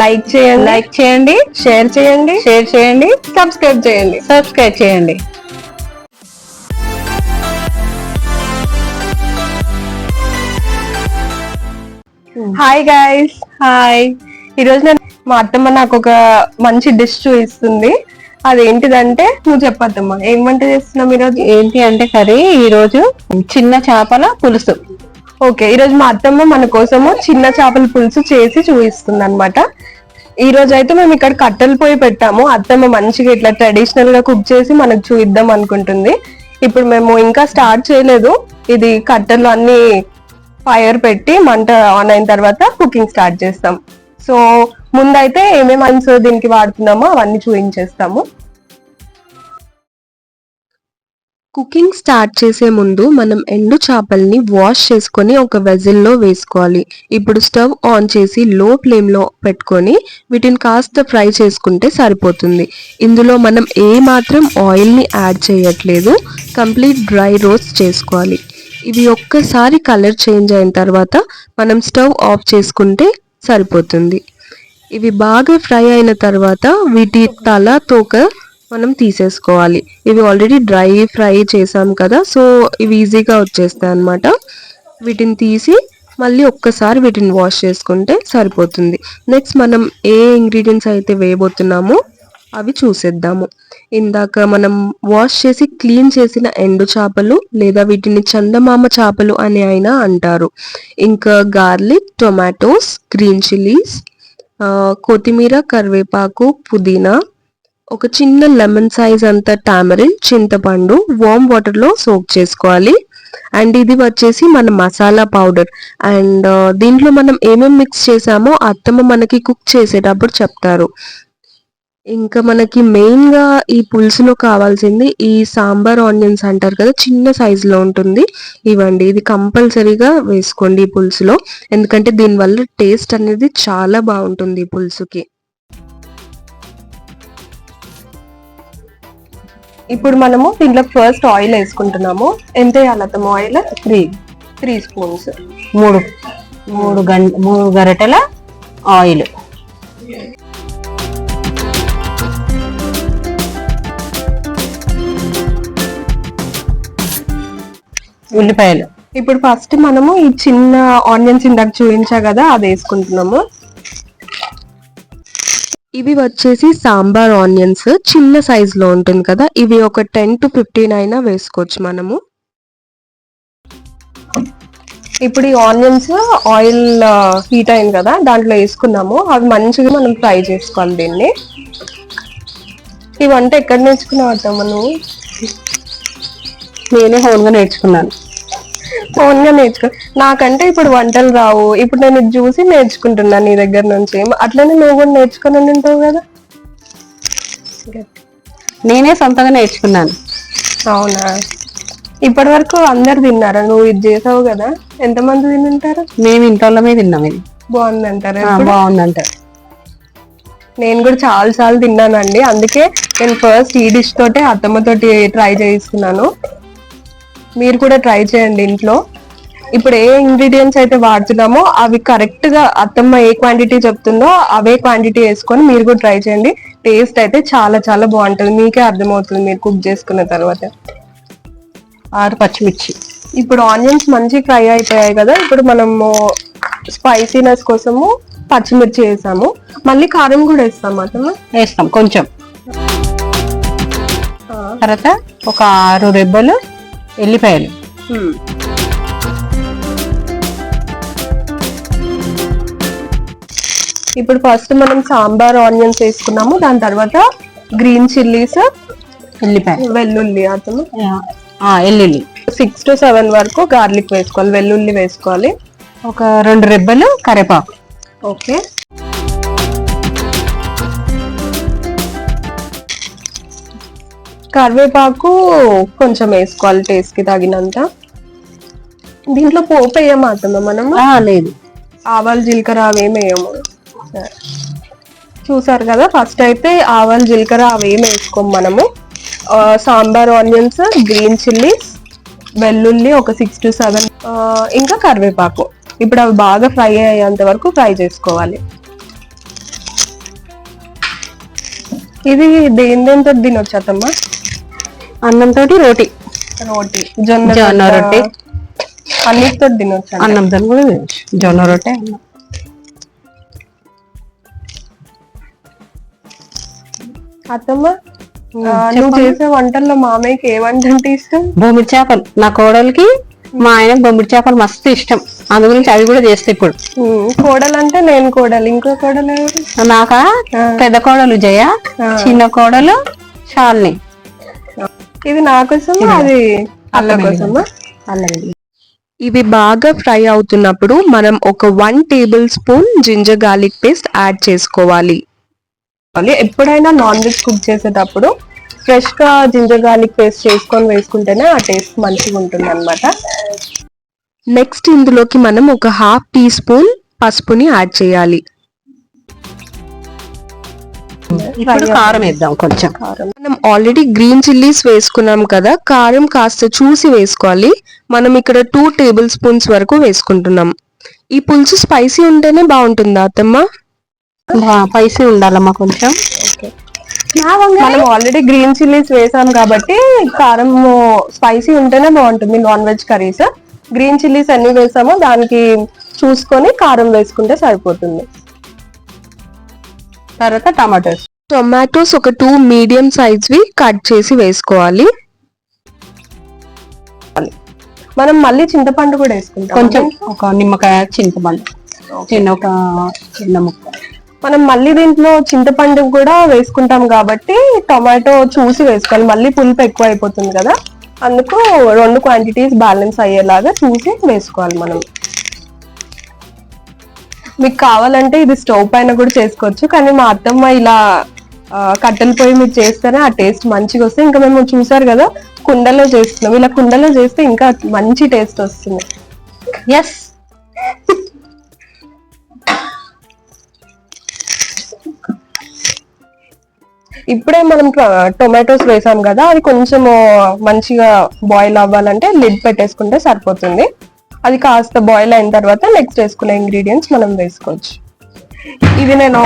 Like చేయండి. Like చేయండి share చేయండి షేర్ చేయండి సబ్స్క్రైబ్ చేయండి. సబ్స్క్రైబ్ చేయండి. హాయ్ గైస్ హాయ్ ఈరోజు నేను మా అత్తమ్మ నాకు ఒక మంచి డిష్ చూపిస్తుంది. అదేంటిదంటే నువ్వు చెప్పద్దమ్మా. ఏం వంట చేస్తున్నాం ఈరోజు? ఏంటి అంటే కర్రీ ఈ రోజు చిన్న చేపల పులుసు. ఓకే ఈరోజు మా అత్తమ్మ మన కోసము చిన్న చేపల పులుసు చేసి చూపిస్తుంది అనమాట ఈ రోజు అయితే మేము ఇక్కడ కట్టెల పొయ్యి పెట్టాము. అత్తమ్మ మంచిగా ఇట్లా ట్రెడిషనల్గా కుక్ చేసి మనకు చూద్దాం అనుకుంటుంది. ఇప్పుడు మేము ఇంకా స్టార్ట్ చేయలేదు. ఇది కట్టెలు అన్ని ఫైర్ పెట్టి మంట ఆన్ అయిన తర్వాత కుకింగ్ స్టార్ట్ చేస్తాం. సో ముందైతే ఏమేమి అన్స్ దీనికి వాడుతున్నామో అవన్నీ చూపించేస్తాము. కుకింగ్ స్టార్ట్ చేసే ముందు మనం ఎండు చేపల్ని వాష్ చేసుకొని ఒక వెజిల్లో వేసుకోవాలి. ఇప్పుడు స్టవ్ ఆన్ చేసి లో ఫ్లేమ్లో పెట్టుకొని వీటిని కాస్త ఫ్రై చేసుకుంటే సరిపోతుంది. ఇందులో మనం ఏ మాత్రం ఆయిల్ని యాడ్ చేయట్లేదు. కంప్లీట్ డ్రై రోస్ట్ చేసుకోవాలి. ఇవి ఒక్కసారి కలర్ చేంజ్ అయిన తర్వాత మనం స్టవ్ ఆఫ్ చేసుకుంటే సరిపోతుంది. ఇవి బాగా ఫ్రై అయిన తర్వాత వీటి తల తోక మనం తీసేసుకోవాలి. ఇవి ఆల్రెడీ డ్రై ఫ్రై చేసాం కదా సో ఇవి ఈజీగా వచ్చేస్తాయి అన్నమాట. వీటిని తీసి మళ్ళీ ఒక్కసారి వీటిని వాష్ చేసుకుంటే సరిపోతుంది. నెక్స్ట్ మనం ఏ ఇంగ్రీడియంట్స్ అయితే వేయబోతున్నామో అవి చూసేద్దాము. ఇందాక మనం వాష్ చేసి క్లీన్ చేసిన ఎండు చేపలు లేదా వీటిని చందమామ చేపలు అని అయినా అంటారు. ఇంకా గార్లిక్ టొమాటోస్ గ్రీన్ చిల్లీస్ కొత్తిమీర కరివేపాకు పుదీనా ఒక చిన్న లెమన్ సైజ్ అంత టామరిన్ చింతపండు వామ్ వాటర్లో సోక్ చేసుకోవాలి. అండ్ ఇది వచ్చేసి మన మసాలా పౌడర్. అండ్ దీంట్లో మనం ఏమేమి మిక్స్ చేసామో అత్తమ్మ మనకి కుక్ చేసేటప్పుడు చెప్తారు. ఇంకా మనకి మెయిన్గా ఈ పులుసులో కావాల్సింది ఈ సాంబార్ ఆనియన్స్ అంటారు కదా చిన్న సైజ్లో ఉంటుంది. ఇవ్వండి ఇది కంపల్సరీగా వేసుకోండి ఈ పులుసులో. ఎందుకంటే దీనివల్ల టేస్ట్ అనేది చాలా బాగుంటుంది ఈ పులుసుకి. ఇప్పుడు మనము దీంట్లో ఫస్ట్ ఆయిల్ వేసుకుంటున్నాము. ఎంత వేయాలి ఆయిల్ త్రీ త్రీ స్పూన్స్ మూడు. మూడు గంట మూడు గరిటెల ఆయిల్ ఉల్లిపాయలు. ఇప్పుడు ఫస్ట్ మనము ఈ చిన్న ఆనియన్స్ ఇందాక చూపించా కదా అది వేసుకుంటున్నాము. ఇవి వచ్చేసి సాంబార్ ఆనియన్స్. చిన్న సైజులో ఉంటుంది కదా ఇవి ఒక టెన్ టు ఫిఫ్టీన్ అయినా వేసుకోవచ్చు మనము. ఇప్పుడు ఈ ఆనియన్స్ ఆయిల్ హీట్ అయింది కదా దాంట్లో వేసుకున్నాము. అవి మంచిగా మనం ఫ్రై చేసుకోవాలి దీన్ని. ఈ వంట ఎక్కడ నేర్చుకున్నావు అత్తమ్మ నువ్వు? నేనే హోన్గా నేర్చుకున్నాను. ఫోన్గా నేర్చుకో నాకంటే ఇప్పుడు వంటలు రావు. ఇప్పుడు నేను ఇది చూసి నేర్చుకుంటున్నాను నీ దగ్గర నుంచి. అట్లనే నువ్వు కూడా నేర్చుకొని ఉంటావు కదా. నేనే సొంతంగా నేర్చుకున్నాను. అవునా? ఇప్పటి వరకు అందరు తిన్నారా? నువ్వు ఇది చేసావు కదా. ఎంతమంది తినుంటారు? మేము ఇంట్లో తిన్నాం ఇది. బాగుందంటారా ఆ, బాగుందంట. నేను కూడా చాలా సార్లు తిన్నానండి. అందుకే నేను ఫస్ట్ ఈ డిష్ తోటే అత్తమ్మతోటి ట్రై చేయిస్తున్నాను. మీరు కూడా ట్రై చేయండి ఇంట్లో. ఇప్పుడు ఏ ఇంగ్రీడియంట్స్ అయితే వాడుతున్నామో అవి కరెక్ట్గా అత్తమ్మ ఏ క్వాంటిటీ చెప్తుందో అవే క్వాంటిటీ వేసుకొని మీరు కూడా ట్రై చేయండి. టేస్ట్ అయితే చాలా చాలా బాగుంటుంది. మీకే అర్థమవుతుంది మీరు కుక్ చేసుకున్న తర్వాత. ఆరు పచ్చిమిర్చి. ఇప్పుడు ఆనియన్స్ మంచి ఫ్రై అయిపోయాయి కదా. ఇప్పుడు మనము స్పైసీనెస్ కోసము పచ్చిమిర్చి వేసాము. మళ్ళీ కారం కూడా వేస్తాం అతను వేస్తాం. కొంచెం. తర్వాత ఒక ఆరు రెబ్బలు ఎల్లిపాయలు. ఇప్పుడు ఫస్ట్ మనం సాంబార్ ఆనియన్స్ వేసుకున్నాము. దాని తర్వాత గ్రీన్ చిల్లీస్ ఎల్లిపాయ. వెల్లుల్లి అతను ఎల్లుల్లి. సిక్స్ టు సెవెన్ వరకు గార్లిక్ వేసుకోవాలి వెల్లుల్లి వేసుకోవాలి. ఒక రెండు రెబ్బలు కరివేపాకు ఓకే. కరివేపాకు కొంచెం వేసుకోవాలి టేస్ట్కి తగినంత. దీంట్లో పోపు వేయమాతమ్మా మనము? ఆ, లేదు. ఆవాలు జీలకర్ర అవేమి వేయము. సరే. చూసారు కదా ఫస్ట్ అయితే ఆవాలు జీలకర్ర అవేమి వేసుకోము మనము. సాంబార్ ఆనియన్స్ గ్రీన్ చిల్లీస్ వెల్లుల్లి ఒక సిక్స్ టు సెవెన్ ఇంకా కరివేపాకు. ఇప్పుడు అవి బాగా ఫ్రై అయ్యేంత వరకు ఫ్రై చేసుకోవాలి. ఇది దేని దేనితో తినొచ్చు అత్తమ్మ అన్నంతో రోటీ. రోటీ. జొన్న జొన్న రొట్టె. అన్నిటితో తినొచ్చు. అన్నంతో కూడా తినొచ్చు. జొన్న రొట్టె. అన్నం. అత్తమ్మ నువ్వు చేసే వంటల్లో మామయ్యకి ఏ వంట అంటే ఇష్టం? బొమ్మిడి చేపలు. నా కోడలికి మా ఆయన బొమ్మిడి చేపలు మస్తు ఇష్టం. అందు గురించి అవి కూడా చేస్తే ఇప్పుడు. కోడలు అంటే నేను కోడలు. ఇంకో కోడలు నాక? పెద్ద కోడలు జయ చిన్న కోడలు షాల్ని. ఇది నా కోసం అది అల్ల కోసమా? అల్లగడ్డ ఇవి బాగా ఫ్రై అవుతున్నప్పుడు మనం ఒక one tablespoon ginger garlic paste add చేసుకోవాలి. ఎప్పుడైనా నాన్ వెజ్ కుక్ చేసేటప్పుడు ఫ్రెష్గా జింజర్ గార్లిక్ పేస్ట్ చేసుకొని వేసుకుంటేనే ఆ టేస్ట్ మంచిగా ఉంటుంది అనమాట నెక్స్ట్ ఇందులోకి మనం ఒక హాఫ్ టీ స్పూన్ పసుపుని యాడ్ చేయాలి. ఇప్పుడు కారం వేద్దాం కొంచెం. మనం ఆల్రెడీ గ్రీన్ చిల్లీస్ వేసుకున్నాం కదా కారం కాస్త చూసి వేసుకోవాలి. మనం ఇక్కడ టూ టేబుల్ స్పూన్స్ వరకు వేసుకుంటున్నాం. ఈ పులుసు స్పైసీ ఉంటేనే బాగుంటుందా అత్తమ్మ? పైసే ఉండాలమ్మా కొంచెం. మనం ఆల్రెడీ గ్రీన్ చిల్లీస్ వేసాం కాబట్టి కారం స్పైసీ ఉంటేనే బాగుంటుంది non veg curries green chillies ఎన్ని వేసామో దానికి చూసుకొని కారం వేసుకుంటే సరిపోతుంది. తర్వాత టమాటోస్. టొమాటోస్ ఒక టూ మీడియం సైజ్వి కట్ చేసి వేసుకోవాలి. మనం మళ్ళీ చింతపండు కూడా వేసుకుంటాం. కొంచెం ఒక నిమ్మకాయ చింతపండు. చిన్న ఒక చిన్న ముక్క. మనం మళ్ళీ దీంట్లో చింతపండు కూడా వేసుకుంటాం కాబట్టి టొమాటో చూసి వేసుకోవాలి. మళ్ళీ పులుపు ఎక్కువ అయిపోతుంది కదా. అందుకు రెండు క్వాంటిటీస్ బ్యాలెన్స్ అయ్యేలాగా చూసి వేసుకోవాలి మనం. మీకు కావాలంటే ఇది స్టవ్ పైన కూడా చేసుకోవచ్చు కానీ మా అత్తమ్మ ఇలా కట్టెల పొయ్యి మీరు చేస్తేనే ఆ టేస్ట్ మంచిగా వస్తుంది. ఇంకా మేము చూసారు కదా కుండలో చేస్తున్నాం. ఇలా కుండలో చేస్తే ఇంకా మంచి టేస్ట్ వస్తుంది. ఎస్ ఇప్పుడే మనం టొమాటోస్ వేసాం కదా అది కొంచెం మంచిగా బాయిల్ అవ్వాలంటే లిడ్ పెట్టేసుకుంటే సరిపోతుంది. అది కాస్త బాయిల్ అయిన తర్వాత నెక్స్ట్ వేసుకునే ఇంగ్రీడియంట్స్ మనం వేసుకోవచ్చు. ఇది నేను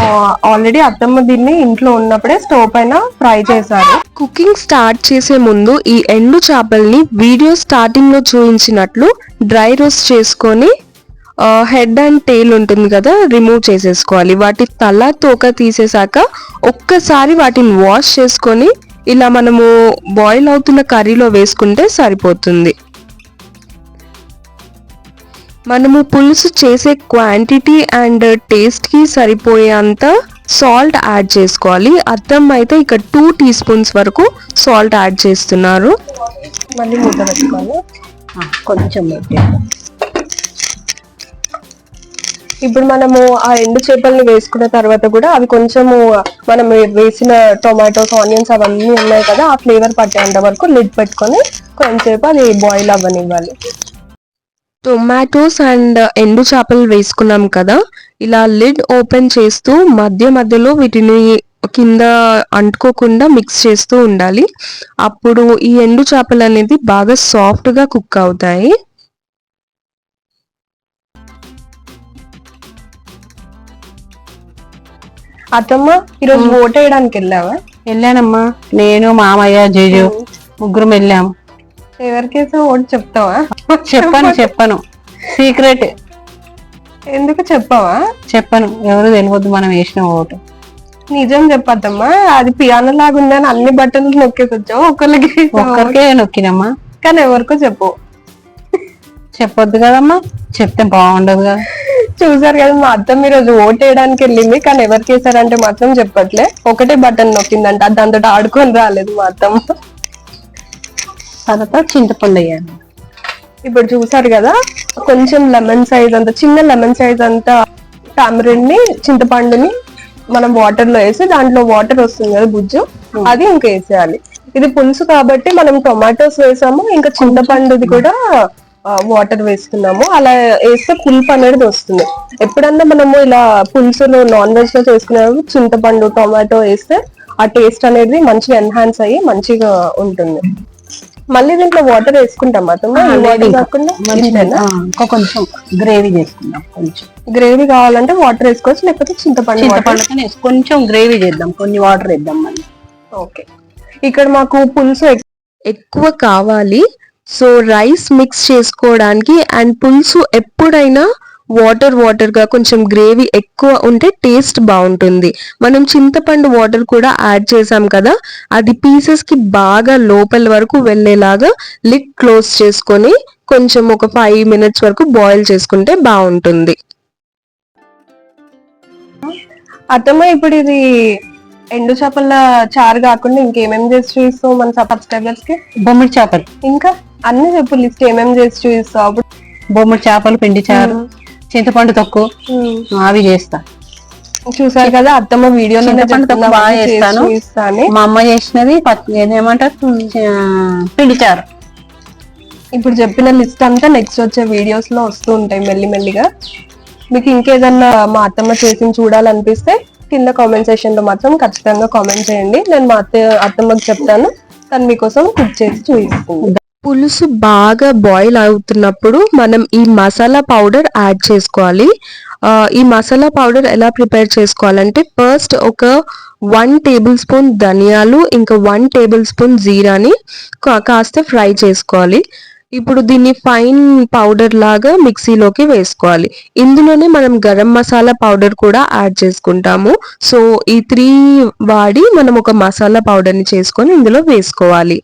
ఆల్రెడీ అత్తమ్మ దీన్ని ఇంట్లో ఉన్నప్పుడే స్టవ్ పైన ఫ్రై చేశాను కుకింగ్ స్టార్ట్ చేసే ముందు ఈ ఎండు చేపల్ని వీడియో స్టార్టింగ్లో చూపించినట్లు డ్రై రోస్ట్ చేసుకొని హెడ్ అండ్ టేల్ ఉంటుంది కదా రిమూవ్ చేసేసుకోవాలి. వాటి తల తోక తీసేసాక ఒక్కసారి వాటిని వాష్ చేసుకొని ఇలా మనము బాయిల్ అవుతున్న కర్రీలో వేసుకుంటే సరిపోతుంది. మనము పులుసు చేసే క్వాంటిటీ అండ్ టేస్ట్కి సరిపోయేంత సాల్ట్ యాడ్ చేసుకోవాలి. అద్దం అయితే ఇక్కడ టూ టీ స్పూన్స్ వరకు సాల్ట్ యాడ్ చేస్తున్నారు. మళ్ళీ మూత పెట్టుకోవాలి. కొంచెం ఇప్పుడు మనము ఆ ఎండు చేపల్ని వేసుకున్న తర్వాత కూడా అవి కొంచెము మనం వేసిన టొమాటోస్ ఆనియన్స్ అవన్నీ ఉన్నాయి కదా ఆ ఫ్లేవర్ పట్టేంత వరకు లిడ్ పెట్టుకొని కొంచెంసేపు అది బాయిల్ అవ్వనివ్వాలి. టొమాటోస్ అండ్ ఎండు చేపలు వేసుకున్నాం కదా ఇలా లిడ్ ఓపెన్ చేస్తూ మధ్య మధ్యలో వీటిని కింద అంటుకోకుండా మిక్స్ చేస్తూ ఉండాలి. అప్పుడు ఈ ఎండు చేపలు అనేది బాగా సాఫ్ట్గా కుక్ అవుతాయి. అత్తమ్మ ఈరోజు ఓట్ వేయడానికి వెళ్ళావా? వెళ్ళానమ్మా. నేను మామయ్య జేజు ముగ్గురం వెళ్ళాం. ఎవరికైతే ఓటు చెప్తావా? చెప్పను చెప్పను. సీక్రెట్. ఎందుకు చెప్పావా? చెప్పను. ఎవరు తెలియదు మనం వేసిన ఓటు. నిజం చెప్పద్దమ్మా. అది పియానో లాగా ఉందని అన్ని బట్టలు నొక్కేసి వచ్చావు ఒకరికి ఒక్కరికే నొక్కినమ్మా. కానీ ఎవరికో చెప్పు. చెప్పొద్దు కదమ్మా. చెప్తే బాగుండదు కదా చూసారు కదా మా అత్తమ్మ ఈ రోజు ఓట్ వేయడానికి వెళ్ళింది. కానీ ఎవరికి వేసారంటే మాత్రం చెప్పట్లే. ఒకటే బటన్ నొక్కిందంట. దాంతో ఆడుకొని రాలేదు మా అత్తమ్మ. తర్వాత చింతపండు వేయాలి ఇప్పుడు చూసారు కదా కొంచెం లెమన్ సైజ్ అంత చిన్న లెమన్ సైజ్ అంత టామరిన్ని చింతపండుని మనం వాటర్లో వేసి దాంట్లో వాటర్ వస్తుంది కదా బుజ్జు అది ఇంకా వేసేయాలి. ఇది పులుసు కాబట్టి మనం టొమాటోస్ వేసాము ఇంకా చింతపండుది కూడా వాటర్ వేస్తున్నాము అలా వేస్తే పులుపు అనేది వస్తుంది. ఎప్పుడన్నా మనము ఇలా పులుసులు నాన్ వెజ్లో చేసుకునేటప్పుడు చింతపండు టొమాటో వేస్తే ఆ టేస్ట్ అనేది మంచిగా ఎన్హాన్స్ అయ్యి మంచిగా ఉంటుంది. మళ్ళీ దీంట్లో వాటర్ వేసుకుంటాం అతను వాటర్ కాకుండా ఇంకా కొంచెం గ్రేవీ చేసుకుందాం కొంచెం. గ్రేవీ కావాలంటే వాటర్ వేసుకోవచ్చు లేకపోతే చింతపండు వేసి కొంచెం గ్రేవీ చేద్దాం కొన్ని వాటర్ వేద్దాం మళ్ళీ. ఓకే ఇక్కడ మాకు పులుసు ఎక్- ఎక్కువ కావాలి. సో రైస్ మిక్స్ చేసుకోవడానికి అండ్ పులుసు ఎప్పుడైనా వాటర్ వాటర్గా కొంచెం గ్రేవీ ఎక్కువ ఉంటే టేస్ట్ బాగుంటుంది. మనం చింతపండు వాటర్ కూడా యాడ్ చేసాం కదా అది పీసెస్కి బాగా లోపల వరకు వెళ్ళేలాగా లిడ్ క్లోజ్ చేసుకొని కొంచెం ఒక ఫైవ్ మినిట్స్ వరకు బాయిల్ చేసుకుంటే బాగుంటుంది. అత్తమ్మ ఇప్పుడు ఇది ఎండు చేపల చారు కాకుండా ఇంకేమేమి చేసి చూపిస్తావు మన సబ్స్క్రైబర్స్కి? బొమ్మిడి చేపలు. ఇంకా అన్ని చెప్పు లిస్ట్ ఏమేమి చేసి చూపిస్తావు? అప్పుడు బొమ్మిడి చేపలు పిండి చారు. చింతపండు తొక్కు. అవి చేస్తా. చూసారు కదా అత్తమ్మ తొక్కు బాగా చేస్తాను. మా అమ్మ చేసినది పత్- ఏదేమంటారు? ఆ, పిండి చారు ఇప్పుడు చెప్పిన లిస్ట్ అంతా నెక్స్ట్ వచ్చే వీడియోస్లో వస్తూ ఉంటాయి మెల్లి మెల్లిగా మీకు ఇంకేదన్నా మా అత్తమ్మ చేసి చూడాలనిపిస్తే కింద కామెంట్ సెషన్లో మాత్రం ఖచ్చితంగా కామెంట్ చేయండి. నేను మా అత్త అత్తమ్మకి చెప్తాను. తను మీకోసం కుక్ చేసి చూపిస్తుంది. పులుసు బాగా బాయిల్ అవుతున్నప్పుడు మనం ఈ మసాలా పౌడర్ యాడ్ చేసుకోవాలి. ఈ మసాలా పౌడర్ ఎలా ప్రిపేర్ చేసుకోవాలంటే ఫస్ట్ ఒక వన్ టేబుల్ స్పూన్ ధనియాలు ఇంకా వన్ టేబుల్ స్పూన్ జీరాని కా- కాస్త ఫ్రై చేసుకోవాలి. ఇప్పుడు దీన్ని ఫైన్ పౌడర్ లాగా మిక్సీలోకి వేసుకోవాలి. ఇందులోనే మనం గరం మసాలా పౌడర్ కూడా యాడ్ చేసుకుంటాము. సో ఈ త్రీ వాడి మనం ఒక మసాలా పౌడర్ని చేసుకొని ఇందులో వేసుకోవాలి.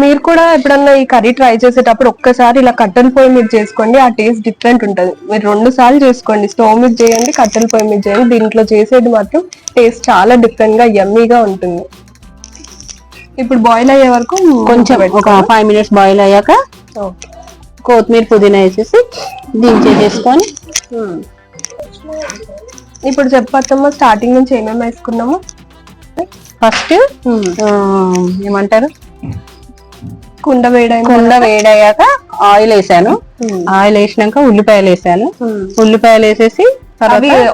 మీరు కూడా ఎప్పుడన్నా ఈ కర్రీ ట్రై చేసేటప్పుడు ఒక్కసారి ఇలా కట్టెల పొయ్యి మీద చేసుకోండి ఆ టేస్ట్ డిఫరెంట్ ఉంటుంది. మీరు రెండు సార్లు చేసుకోండి స్టవ్ మీద చేయండి కట్టెల పొయ్యి మీద చేయండి. దీంట్లో చేసేది మాత్రం టేస్ట్ చాలా డిఫరెంట్గా యమ్మీగా ఉంటుంది. ఇప్పుడు బాయిల్ అయ్యే వరకు కొంచెం ఒక ఫైవ్ మినిట్స్ బాయిల్ అయ్యాక కొత్తిమీర పుదీనా వేసేసి దించేసేసుకొని ఇప్పుడు చెప్పత్తమ్మ స్టార్టింగ్ నుంచి ఏమేమి వేసుకున్నాము? ఫస్ట్ ఏమంటారు? కుండ వేడైన కుండ వేడయ్యాక ఆయిల్ వేసాను. Hmm. ఆయిల్ వేసినాక ఉల్లిపాయలు వేసాను. ఉల్లిపాయలు వేసేసి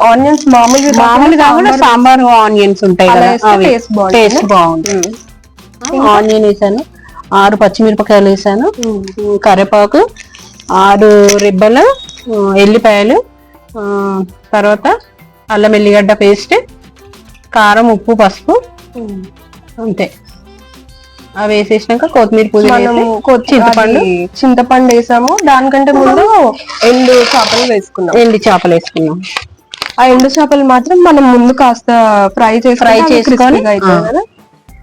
ఆనియన్స్ మామూలుగా మామూలు కాకుండా సాంబార్ ఆనియన్స్ ఉంటాయి కదా. టేస్ట్ బాగుంటుంది. ఆనియన్ వేసాను. ఆరు పచ్చిమిరపకాయలు వేసాను. కరివేపాకు ఆరు రిబ్బలు ఎల్లిపాయలు తర్వాత అల్లం ఎల్లిగడ్డ పేస్ట్ కారం ఉప్పు పసుపు. అంతే. అవి వేసేసినాక కొత్తిమీర పుదీనా చింతపండు. చింతపండు వేసాము. దానికంటే ముందు ఎండు చేపలు వేసుకున్నాం. ఎండి చేపలు వేసుకున్నాం. ఆ ఎండు చేపలు మాత్రం మనం ముందు కాస్త ఫ్రై చేసి Fry చేసుకొని,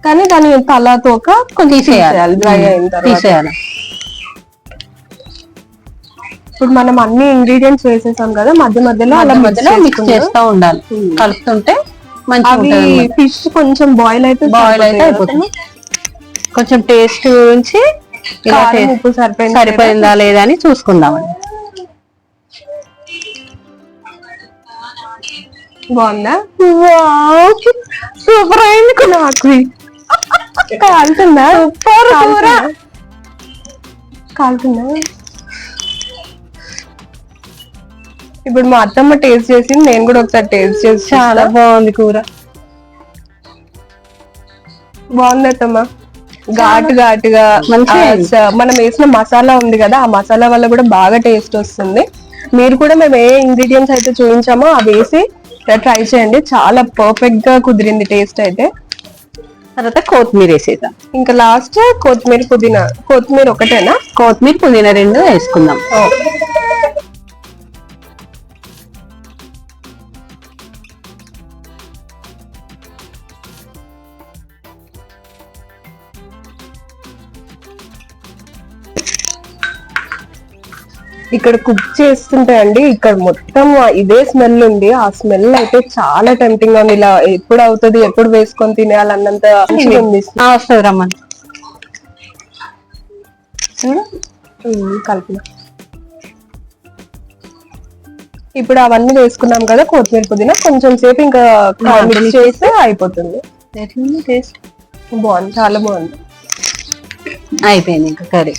కానీ దాని తల తోక కొంచెం తీసేయాలి. డ్రై అయిన తీసేయాలి. ఇప్పుడు మనం అన్ని ఇంగ్రీడియంట్స్ వేసేసాం కదా మధ్య మధ్యలో అలా మధ్య మధ్యలో మిక్స్ చేస్తూ ఉండాలి. కలుపుతుంటే ఉంటుంది ఫిష్ కొంచెం బాయిల్ అయితే బాయిల్ అయితే అయిపోతుంది. కొంచెం టేస్ట్ గురించి ఉప్పు సరిపోయింది సరిపోయిందా లేదా అని చూసుకుందాం. బాగుందా? సూపర్ అయింది నాకు కాలుతుందా? కాలుతుందా? కాలుతుందా? ఇప్పుడు మా అత్తమ్మ టేస్ట్ చేసింది నేను కూడా ఒకసారి టేస్ట్ చేసి చాలా బాగుంది కూర. బాగుంది అత్తమ్మ. ఘాటు ఘాటుగా మనం వేసిన మసాలా ఉంది కదా ఆ మసాలా వల్ల కూడా బాగా టేస్ట్ వస్తుంది. మీరు కూడా మేము ఏ ఇంగ్రీడియంట్స్ అయితే చూపించామో అవి వేసి ట్రై చేయండి. చాలా పర్ఫెక్ట్గా కుదిరింది టేస్ట్ అయితే. తర్వాత కొత్తిమీర వేసేద్దాం. ఇంకా లాస్ట్ కొత్తిమీర పుదీనా కొత్తిమీర ఒకటేనా? కొత్తిమీర పుదీనా రెండు వేసుకుందాం. ఇక్కడ కుక్ చేస్తుంటే అండి ఇక్కడ మొత్తం ఇదే స్మెల్ ఉంది. ఆ స్మెల్ అయితే చాలా టెంప్టింగ్గా ఉంది ఇలా ఎప్పుడు అవుతుంది ఎప్పుడు వేసుకొని తినేయాలన్నంత వస్తుంది రమ్మని. కలిపిన ఇప్పుడు అవన్నీ వేసుకున్నాం కదా కొత్తిమీర పుదీనా. కొంచెం సేపు ఇంకా మిక్స్ చేస్తే అయిపోతుంది. టేస్ట్? బాగుంది చాలా బాగుంది. అయిపోయింది ఇంకా కర్రీ.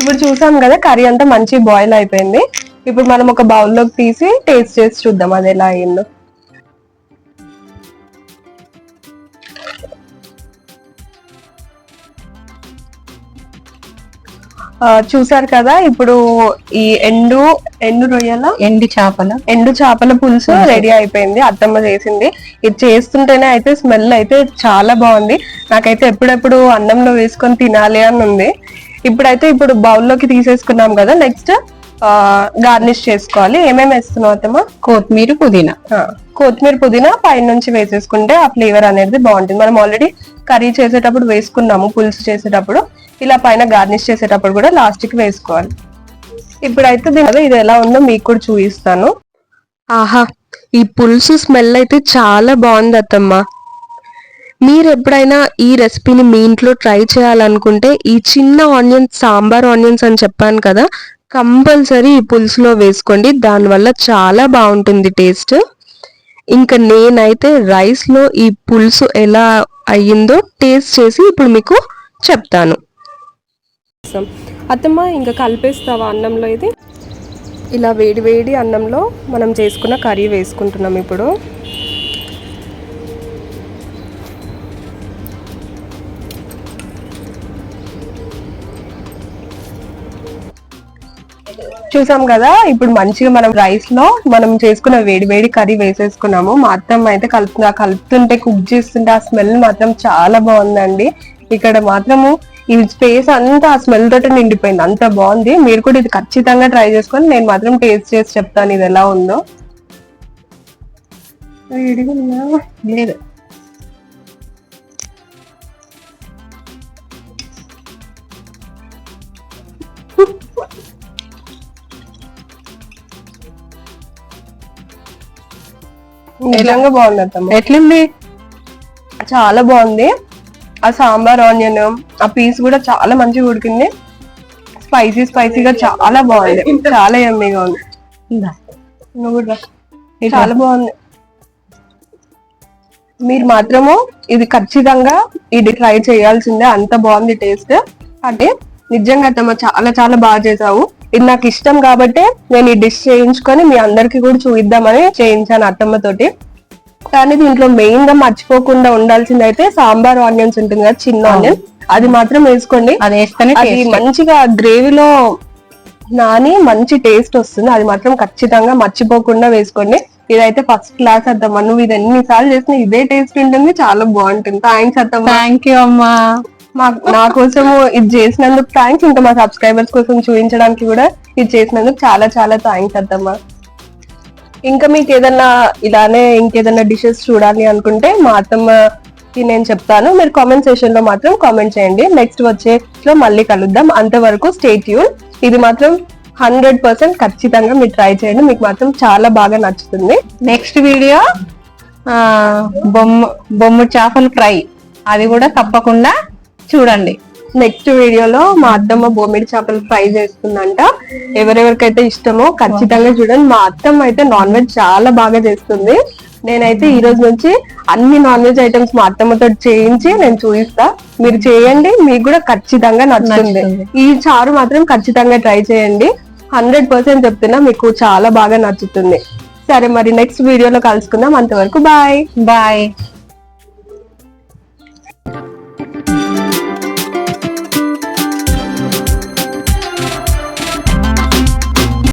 ఇప్పుడు చూసాం కదా కర్రీ అంతా మంచి బాయిల్ అయిపోయింది. ఇప్పుడు మనం ఒక బౌల్లోకి తీసి టేస్ట్ చేసి చూద్దాం అది ఎలా అయిందో. చూసారు కదా ఇప్పుడు ఈ ఎండు ఎండు రొయ్యల? ఎండి చేపల. ఎండు చేపల పులుసు రెడీ అయిపోయింది అత్తమ్మ చేసింది. ఇది చేస్తుంటేనే అయితే స్మెల్ అయితే చాలా బాగుంది. నాకైతే ఎప్పుడెప్పుడు అన్నంలో వేసుకొని తినాలి అని ఉంది. ఇప్పుడైతే ఇప్పుడు బౌల్లోకి తీసేసుకున్నాం కదా నెక్స్ట్ గార్నిష్ చేసుకోవాలి. ఏమేమి వేస్తున్నావు అత్తమ్మ? కొత్తిమీర పుదీనా. కొత్తిమీర పుదీనా పైన నుంచి వేసేసుకుంటే ఆ ఫ్లేవర్ అనేది బాగుంటుంది. మనం ఆల్రెడీ కర్రీ చేసేటప్పుడు వేసుకున్నాము పులుసు చేసేటప్పుడు. ఇలా పైన గార్నిష్ చేసేటప్పుడు కూడా లాస్ట్కి వేసుకోవాలి. ఇప్పుడైతే దీని ఇది ఎలా ఉందో మీకు కూడా చూపిస్తాను. ఆహా ఈ పులుసు స్మెల్ అయితే చాలా బాగుంది అత్తమ్మ. మీరు ఎప్పుడైనా ఈ రెసిపీని మీ ఇంట్లో ట్రై చేయాలనుకుంటే ఈ చిన్న ఆనియన్స్ సాంబార్ ఆనియన్స్ అని చెప్పాను కదా కంపల్సరీ ఈ పులుసులో వేసుకోండి. దానివల్ల చాలా బాగుంటుంది టేస్ట్. ఇంకా నేనైతే రైస్లో ఈ పులుసు ఎలా అయ్యిందో టేస్ట్ చేసి ఇప్పుడు మీకు చెప్తాను. అత్తమ్మ ఇంకా కలిపేస్తావా అన్నంలో ఇది? ఇలా వేడి వేడి అన్నంలో మనం చేసుకున్న కర్రీ వేసుకుంటున్నాం ఇప్పుడు. చూసాం కదా ఇప్పుడు మంచిగా మనం రైస్లో మనం చేసుకున్న వేడి వేడి కర్రీ వేసేసుకున్నాము. మా అత్తమ్మ అయితే కలుపుతుంది ఆ కలుపుతుంటే కుక్ చేస్తుంటే ఆ స్మెల్ మాత్రం చాలా బాగుందండి. ఇక్కడ మాత్రము ఈ స్పేస్ అంతా ఆ స్మెల్ తోటి నిండిపోయింది. అంత బాగుంది. మీరు కూడా ఇది ఖచ్చితంగా ట్రై చేసుకొని నేను మాత్రం టేస్ట్ చేసి చెప్తాను ఇది ఎలా ఉందో? లేదు. నిజంగా బాగుంది అత్తమ్మ. ఎట్లుంది? చాలా బాగుంది. ఆ సాంబార్ ఆనియన్ ఆ పీస్ కూడా చాలా మంచిగా ఉడికింది. స్పైసీ స్పైసీగా చాలా బాగుంది. చాలా యమ్మీగా ఉంది. నువ్వు కూడా. చాలా బాగుంది. మీరు మాత్రము ఇది ఖచ్చితంగా ఇది ట్రై చేయాల్సిందే. అంత బాగుంది టేస్ట్ అంటే నిజంగా అత్తమ్మ చాలా చాలా బాగా చేసావు. ఇది నాకు ఇష్టం కాబట్టి నేను ఈ డిష్ చేయించుకొని మీ అందరికి కూడా చూపిద్దామని చేయించాను అత్తమ్మ తోటి కానీ దీంట్లో మెయిన్గా మర్చిపోకుండా ఉండాల్సింది అయితే సాంబార్ ఆనియన్స్ ఉంటుంది కదా చిన్న ఆనియన్. అది మాత్రం వేసుకోండి. అది వేస్తేనే అది taste. మంచిగా గ్రేవీలో నాని మంచి టేస్ట్ వస్తుంది. అది మాత్రం ఖచ్చితంగా మర్చిపోకుండా వేసుకోండి. ఇదైతే ఫస్ట్ క్లాస్ అత్తమ్మ. నువ్వు ఇది ఎన్నిసార్లు చేసినా ఇదే టేస్ట్ ఉంటుంది. చాలా బాగుంటుంది. థ్యాంక్స్ అత్తమ్మ. థ్యాంక్ యూ అమ్మా. నా కోసం ఇది చేసినందుకు థ్యాంక్స్ ఇంకా మా సబ్స్క్రైబర్స్ కోసం చూపించడానికి కూడా ఇది చేసినందుకు చాలా చాలా థ్యాంక్స్ అద్దమ్మా ఇంకా మీకు ఏదన్నా ఇలానే ఇంకేదన్నా డిషెస్ చూడాలి అనుకుంటే మా అత్తమ్మకి నేను చెప్తాను. మీరు కామెంట్ సెషన్లో మాత్రం కామెంట్ చేయండి. నెక్స్ట్ వచ్చే లో మళ్ళీ కలుద్దాం. అంతవరకు స్టేట్ యూన్ ఇది మాత్రం హండ్రెడ్ పర్సెంట్ ఖచ్చితంగా మీరు ట్రై చేయండి. మీకు మాత్రం చాలా బాగా నచ్చుతుంది. నెక్స్ట్ వీడియో బొమ్మ బొమ్మ చేపల ఫ్రై. అది కూడా తప్పకుండా చూడండి. నెక్స్ట్ వీడియోలో మా అత్తమ్మ బొమ్మిడి చేపలు ఫ్రై చేస్తుందంట. ఎవరెవరికైతే ఇష్టమో ఖచ్చితంగా చూడండి. మా అత్తమ్మ అయితే నాన్ వెజ్ చాలా బాగా చేస్తుంది. నేనైతే ఈ రోజు నుంచి అన్ని నాన్ వెజ్ ఐటమ్స్ మా అత్తమ్మతో చేయించి నేను చూపిస్తా. మీరు చేయండి మీకు కూడా ఖచ్చితంగా నచ్చుతుంది. ఈ చారు మాత్రం ఖచ్చితంగా ట్రై చేయండి. హండ్రెడ్ పర్సెంట్ చెప్తున్నా మీకు చాలా బాగా నచ్చుతుంది. సరే మరి నెక్స్ట్ వీడియోలో కలుసుకుందాం. అంతవరకు బాయ్ బాయ్